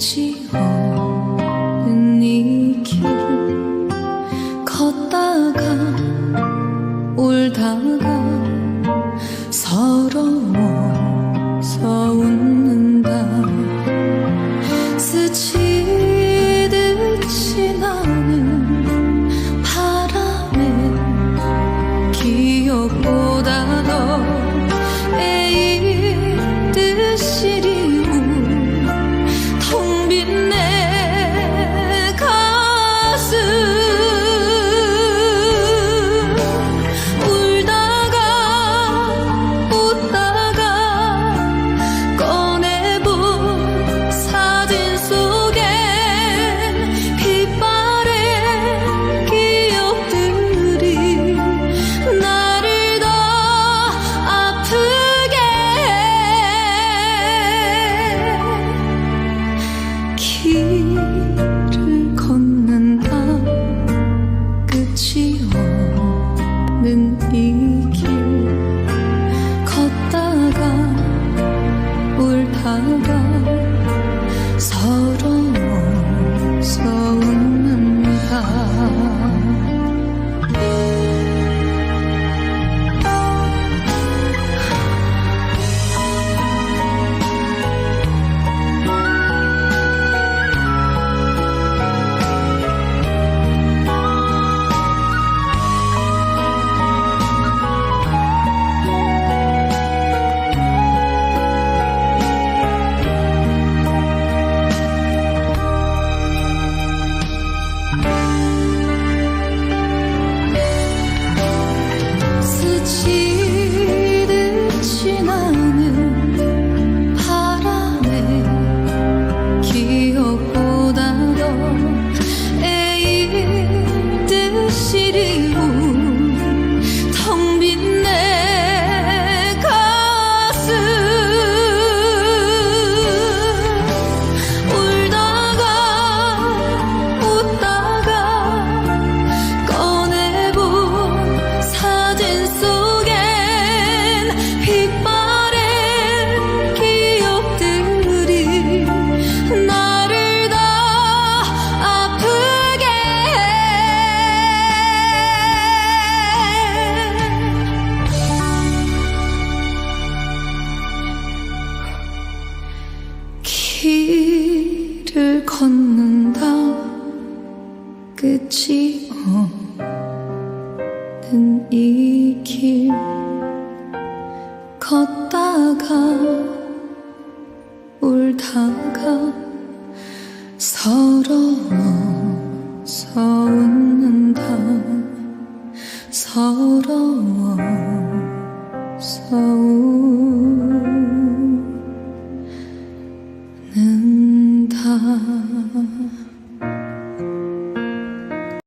끝이 없는 이 길을 걷다가 울다가 서러 끝이 없는 이 길을 걷는다. 끝이 없는 이 길. 걷다가 울다가 서러워서 웃는다. 웃는다